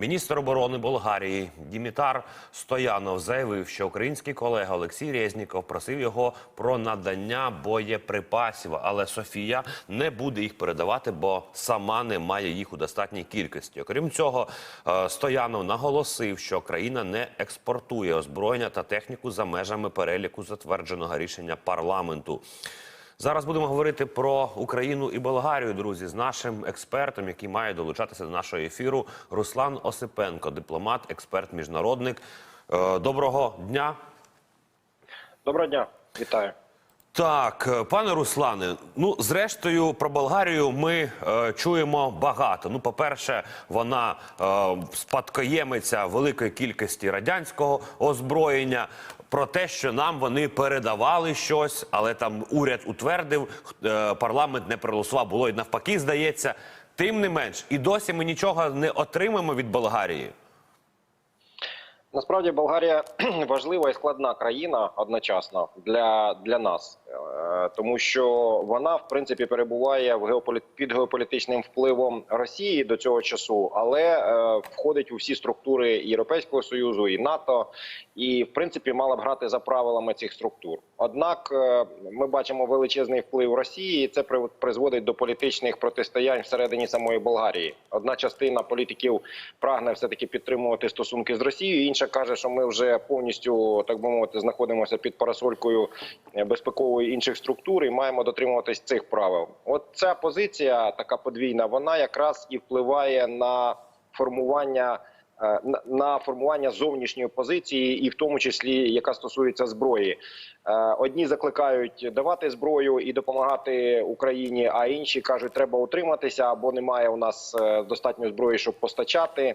Міністр оборони Болгарії Дімітар Стоянов заявив, що український колега Олексій Резніков просив його про надання боєприпасів, але Софія не буде їх передавати, бо сама не має їх у достатній кількості. Окрім цього, е, Стоянов наголосив, що країна не експортує озброєння та техніку за межами переліку затвердженого рішення парламенту. Зараз будемо говорити про Україну і Болгарію, друзі, з нашим експертом, який має долучатися до нашого ефіру, Руслан Осипенко, дипломат, експерт, міжнародник. Е, Доброго дня. Доброго дня, вітаю. Так, е, пане Руслане, ну зрештою про Болгарію ми е, чуємо багато. Ну, по-перше, вона е, спадкоємиця великої кількості радянського озброєння. Про те, що нам вони передавали щось, але там уряд утвердив, е, парламент не проголосував, було і навпаки, здається. Тим не менш, і досі ми нічого не отримаємо від Болгарії. Насправді Болгарія важлива і складна країна одночасно для, для нас, тому що вона в принципі перебуває в геополі... під геополітичним впливом Росії до цього часу, але е, входить у всі структури Європейського союзу і НАТО, і в принципі мала б грати за правилами цих структур. Однак е, ми бачимо величезний вплив Росії, і це при- призводить до політичних протистоянь всередині самої Болгарії. Одна частина політиків прагне все таки підтримувати стосунки з Росією. Інша каже, що ми вже повністю так би мовити знаходимося під парасолькою е, безпекової інших структур і маємо дотримуватись цих правил. От ця позиція, така подвійна, вона якраз і впливає на формування. е, на- формування зовнішньої позиції, і в тому числі яка стосується зброї, Е, одні закликають давати зброю і допомагати Україні, а інші кажуть, треба утриматися або немає у нас е, достатньо зброї, щоб постачати.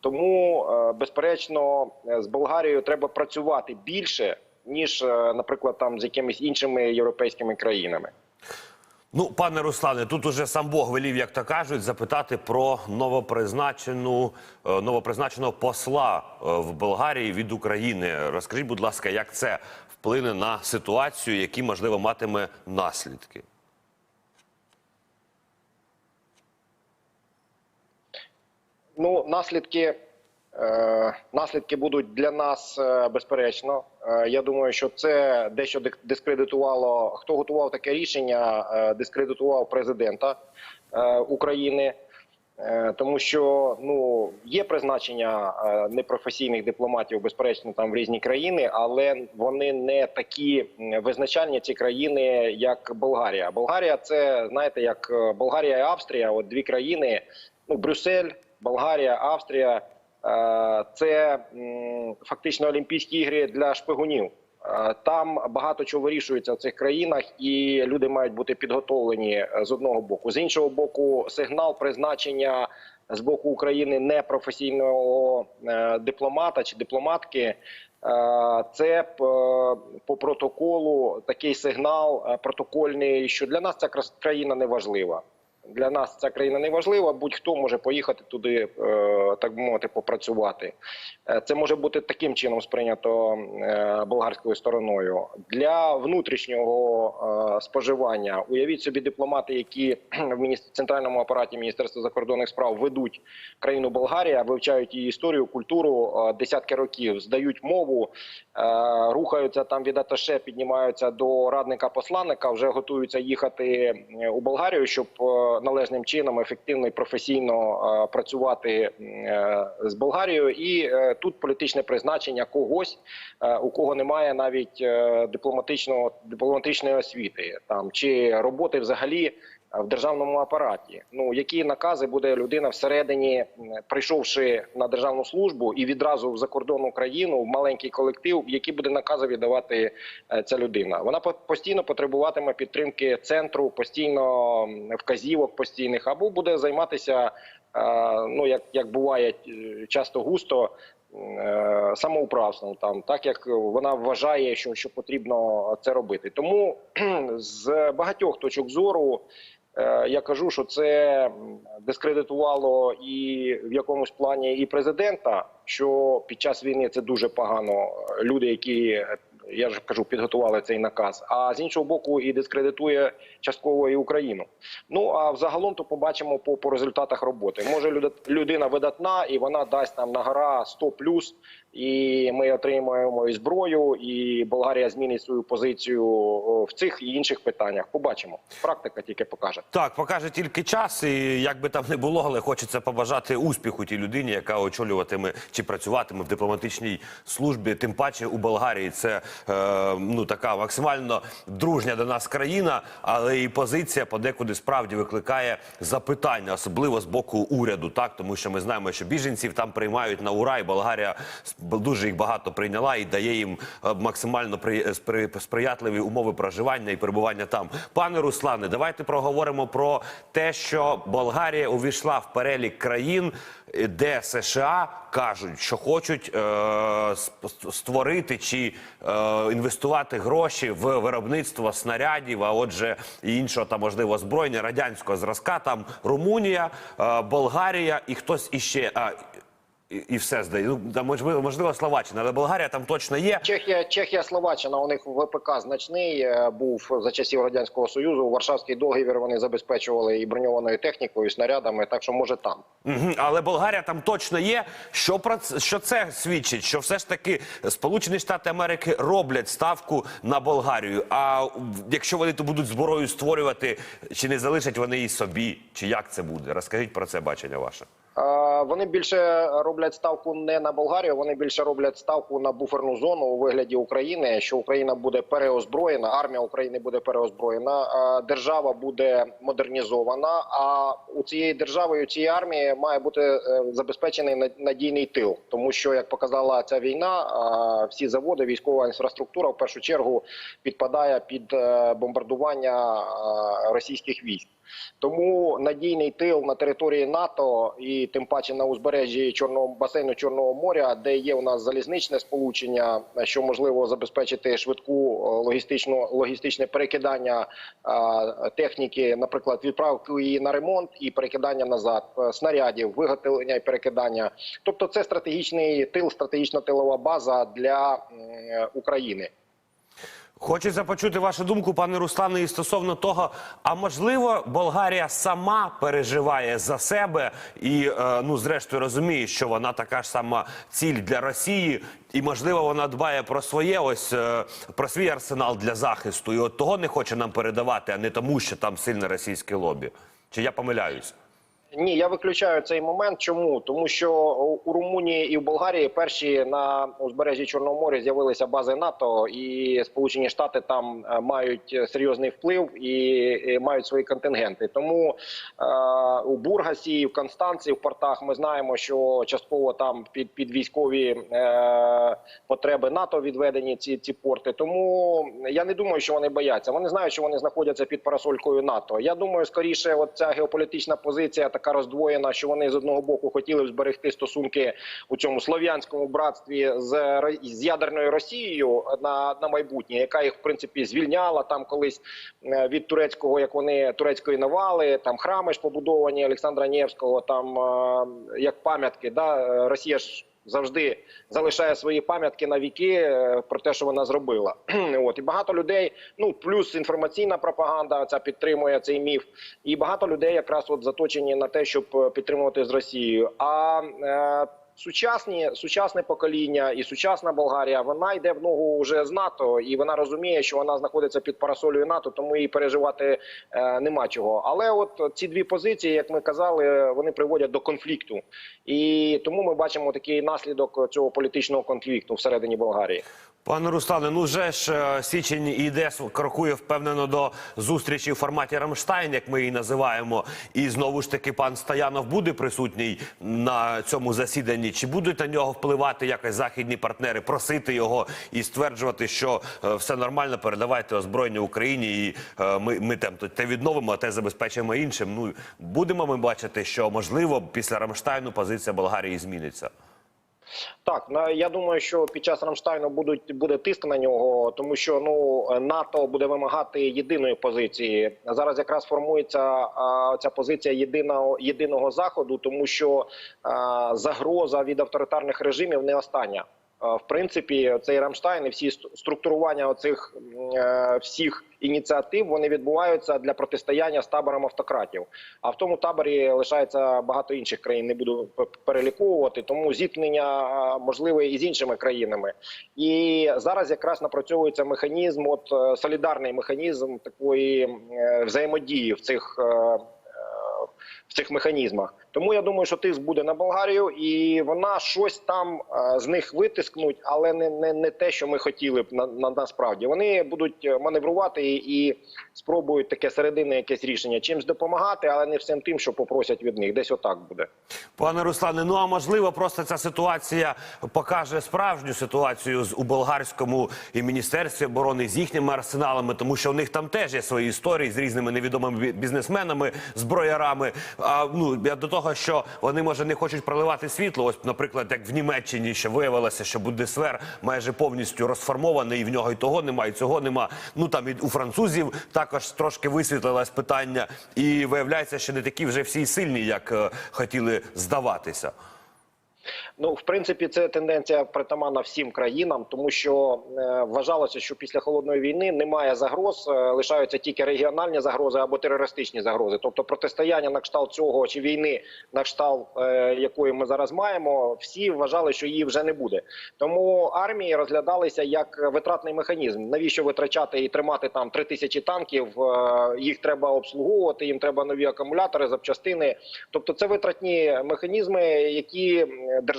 Тому, безперечно, з Болгарією треба працювати більше ніж, е, наприклад, там з якимись іншими європейськими країнами. Ну, пане Руслане, тут уже сам Бог велів, як то кажуть, запитати про новопризначену е, новопризначеного посла е, в Болгарії від України. Розкажіть, будь ласка, як це вплине на ситуацію, які можливо матиме наслідки? Ну, наслідки, наслідки будуть для нас е, безперечно. Е, я думаю, що це дещо дискредитувало. Хто готував таке рішення, е, дискредитував президента е, України. Е, Тому що ну є призначення е, непрофесійних дипломатів, безперечно, там в різні країни, але вони не такі визначальні ці країни, як Болгарія. Болгарія це знаєте, як е, Болгарія і Австрія, от дві країни. Ну, Брюссель, Болгарія, Австрія е, це фактично Олімпійські ігри для шпигунів. Е, Там багато чого вирішується в цих країнах, і люди мають бути підготовлені е, з одного боку. З іншого боку, сигнал призначення з боку України непрофесійного е, дипломата чи дипломатки. е, Це по протоколу такий сигнал е, протокольний, що для нас ця країна не важлива. Для нас ця країна не важлива. Будь-хто може поїхати туди, е, так би мовити, попрацювати. Е, Це може бути таким чином сприйнято е, болгарською стороною для внутрішнього споживання. Уявіть собі дипломати, які в центральному апараті Міністерства закордонних справ ведуть країну Болгарія, вивчають її історію, культуру десятки років, здають мову, рухаються там від аташе, піднімаються до радника посланника, вже готуються їхати у Болгарію, щоб належним чином ефективно і професійно працювати е, з Болгарією. І е, тут політичне призначення когось, е, у кого немає навіть дипломатичного дипломатичної освіти, там чи роботи взагалі. Е, В державному апараті, ну які накази буде людина всередині, прийшовши на державну службу і відразу в закордонну країну в маленький колектив, які буде накази віддавати е, ця людина. Вона постійно потребуватиме підтримки центру, постійно вказівок постійних, або буде займатися, е, ну як, як буває часто густо. Самоуправством там, так як вона вважає, що, що потрібно це робити. Тому з багатьох точок зору я кажу, що це дискредитувало і в якомусь плані і президента, що під час війни це дуже погано. Люди, які Я ж кажу, підготували цей наказ. А з іншого боку, і дискредитує частково і Україну. Ну а взагалом то побачимо по, по результатах роботи. Може, люд- людина видатна, і вона дасть нам на гора 100 плюс, і ми отримаємо і зброю, і Болгарія змінить свою позицію в цих і інших питаннях. Побачимо. Практика тільки покаже. Так, покаже тільки час, і як би там не було, але хочеться побажати успіху тій людині, яка очолюватиме чи працюватиме в дипломатичній службі. Тим паче у Болгарії це е, ну така максимально дружня до нас країна, але і позиція подекуди справді викликає запитання, особливо з боку уряду, так тому що ми знаємо, що біженців там приймають на ура, і Болгарія дуже їх багато прийняла і дає їм е, максимально при, сприятливі умови проживання і перебування там. Пане Руслане, давайте проговоримо про те, що Болгарія увійшла в перелік країн, е, де США кажуть, що хочуть е, створити чи е, інвестувати гроші в виробництво снарядів, а отже, і іншого там можливо озброєння радянського зразка. Там Румунія, е, Болгарія і хтось іще. А, і, і все здає. Ну, там, можливо, можливо, Словаччина, але Болгарія там точно є. Чехія, Чехія, Словаччина. У них ВПК значний е, був за часів радянського союзу. Варшавський договір вони забезпечували і броньованою технікою, і снарядами. Так що може там. Мгм, Але Болгарія там точно є. Що про це, що це свідчить? Що все ж таки Сполучені Штати Америки роблять ставку на Болгарію. А якщо вони то будуть зброю створювати, чи не залишать вони її собі? Чи як це буде? Розкажіть про це бачення ваше. Вони більше роблять ставку не на Болгарію, вони більше роблять ставку на буферну зону у вигляді України. Що Україна буде переозброєна, армія України буде переозброєна, держава буде модернізована. А у цієї держави, у цієї армії має бути е, забезпечений над- надійний тил, тому що як показала ця війна, всі заводи, військова інфраструктура в першу чергу підпадає під е, бомбардування російських військ. Тому надійний тил на території НАТО і тим паче на узбережжі чорного басейну Чорного моря, де є у нас залізничне сполучення, що можливо забезпечити швидку е, логістичну логістичне перекидання е, техніки, наприклад, відправку її на ремонт і перекидання назад е, снарядів, виготовлення і перекидання. Тобто, це стратегічний тил, стратегічна тилова база для України. Хочеться почути вашу думку, пане Руслане, і стосовно того, а можливо, Болгарія сама переживає за себе і, е, ну, зрештою, розуміє, що вона така ж сама ціль для Росії, і можливо, вона дбає про своє ось е, про свій арсенал для захисту, і от того не хоче нам передавати, а не тому, що там сильне російське лобі. Чи я помиляюсь? Ні, я виключаю цей момент. Чому? Тому що у Румунії і в Болгарії перші на узбережжі Чорного моря з'явилися бази НАТО, і Сполучені Штати там е, мають серйозний вплив і е, мають свої контингенти. Тому е, у Бургасі, в Констанції, в портах ми знаємо, що частково там під під військові е, потреби НАТО відведені ці, ці порти. Тому я не думаю, що вони бояться. Вони знають, що вони знаходяться під парасолькою НАТО. Я думаю, скоріше, от ця геополітична позиція така роздвоєна, що вони з одного боку хотіли б зберегти стосунки у цьому слов'янському братстві з, з ядерною Росією на, на майбутнє, яка їх в принципі звільняла там колись е, від турецького, як вони турецької навали, там храми ж побудовані Олександра Невського, там е, як пам'ятки. Да, Е, Росія ж. Завжди залишає свої пам'ятки на віки е, про те, що вона зробила. От і багато людей, ну плюс інформаційна пропаганда, ця підтримує цей міф. І багато людей якраз от заточені на те, щоб е, підтримувати з Росією. А е, сучасні сучасне покоління і сучасна Болгарія вона йде в ногу вже з НАТО, і вона розуміє, що вона знаходиться під парасолею НАТО, тому їй переживати е, нема чого. Але от ці дві позиції, як ми казали, вони приводять до конфлікту, і тому ми бачимо такий наслідок цього політичного конфлікту всередині Болгарії. Пане Руслане, ну вже ж е, січень іде, крокує впевнено до зустрічі в форматі Рамштайн, як ми її називаємо. І знову ж таки пан Стоянов буде присутній на цьому засіданні. Чи будуть на нього впливати якось західні партнери, просити його і стверджувати, що е, все нормально, передавайте озброєння Україні, і е, ми, ми там те відновимо, а те забезпечимо іншим. Ну будемо ми бачити, що можливо після Рамштайну позиція Болгарії зміниться. Так, я думаю, що під час Рамштайну будуть буде тиск на нього, тому що ну НАТО буде вимагати єдиної позиції. Зараз якраз формується а, ця позиція єдиного єдиного заходу, тому що а, загроза від авторитарних режимів не остання. В принципі, цей Рамштайн і всі структурування оцих е, всіх ініціатив вони відбуваються для протистояння з табором автократів. А в тому таборі лишається багато інших країн. Не буду переліковувати. Тому зіткнення е, можливе і з іншими країнами. І зараз якраз напрацьовується механізм, от е, солідарний механізм такої е, взаємодії в цих. е, е, В цих механізмах тому я думаю, що тиск буде на Болгарію, і вона щось там е, з них витискнуть, але не, не, не те, що ми хотіли б на, на насправді. Вони будуть е, маневрувати і, і спробують таке серединне якесь рішення чимсь допомагати, але не всім тим, що попросять від них. Десь отак буде. Пане Руслане, ну а можливо, просто ця ситуація покаже справжню ситуацію з у болгарському і міністерстві оборони з їхніми арсеналами, тому що у них там теж є свої історії з різними невідомими бізнесменами, зброярами. А ну я до того, що вони може не хочуть проливати світло. Ось, наприклад, як в Німеччині, що виявилося, що Бундесвер майже повністю розформований, і в нього і того немає, і цього нема. Ну там і у французів також трошки висвітлилось питання, і виявляється, що не такі вже всі сильні, як е, хотіли здаватися. Ну, в принципі, це тенденція притаманна всім країнам, тому що е, вважалося, що після холодної війни немає загроз, е, лишаються тільки регіональні загрози або терористичні загрози. Тобто протистояння на кшталт цього чи війни на кшталт е, якої ми зараз маємо, всі вважали, що її вже не буде. Тому армії розглядалися як витратний механізм. Навіщо витрачати і тримати там три тисячі танків? Їх треба обслуговувати, їм треба нові акумулятори, запчастини. Тобто, це витратні механізми, які м,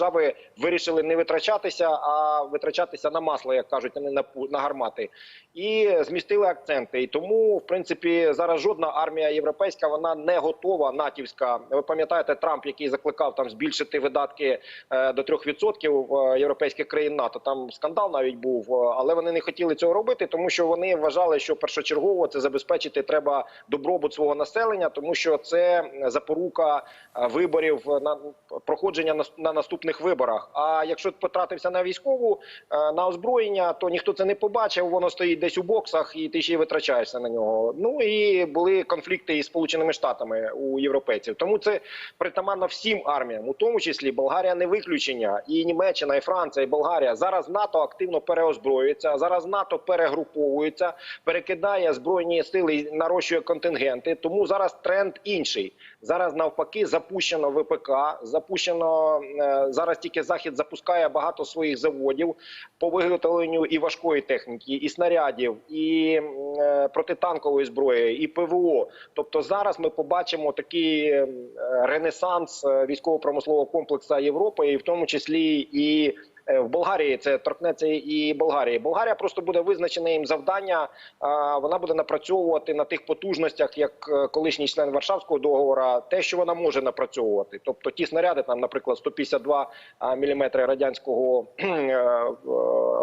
держави вирішили не витрачатися, а витрачатися на масло, як кажуть, а не на на гармати, і змістили акценти. І тому, в принципі, зараз жодна армія європейська вона не готова. Натівська. Ви пам'ятаєте Трамп, який закликав там збільшити видатки е, до 3% е, європейських країн НАТО. Там скандал навіть був, е, але вони не хотіли цього робити, тому що вони вважали, що першочергово це забезпечити треба добробут свого населення, тому що це запорука виборів на проходження на, на наступних виборах. А якщо потратився на військову е, на озброєння, то ніхто це не побачив. Воно стоїть десь у боксах, і ти ще й витрачаєшся на нього. Ну і були конфлікти із сполученими штатами у європейців. Тому це притаманно всім арміям, у тому числі Болгарія не виключення, і Німеччина, і Франція, і Болгарія. Зараз НАТО активно переозброюється. Зараз НАТО перегруповується, перекидає збройні сили нарощує контингенти. Тому зараз тренд інший. Зараз навпаки запущено ВПК, запущено е, зараз. Тільки захід запускає багато своїх заводів по виготовленню і важкої техніки, і снарядів, і е, протитанкової зброї, і ПВО. Тобто зараз ми побачимо такий е, ренесанс військово-промислового комплексу Європи, і в тому числі і. Е, В Болгарії це торкнеться і Болгарії. Болгарія просто буде визначене їм завдання. Вона буде напрацьовувати на тих потужностях, як е, колишній член Варшавського договору, те, що вона може напрацьовувати. Тобто ті снаряди, там, наприклад, 152 мм радянського е, е,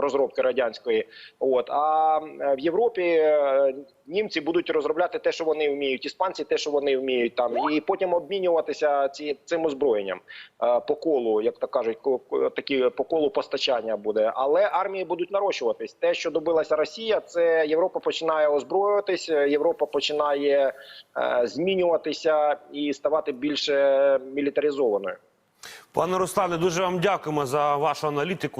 розробки радянської. От а е, в Європі е, німці будуть розробляти те, що вони вміють, іспанці те, що вони вміють там, і потім обмінюватися ці цим озброєнням е, по колу, як то кажуть, такі по колу постачання буде. Але армії будуть нарощуватись. Те, що добилася Росія, це Європа починає озброюватись, Європа починає е, змінюватися і ставати більше мілітаризованою. Пане Руслане, дуже вам дякуємо за вашу аналітику.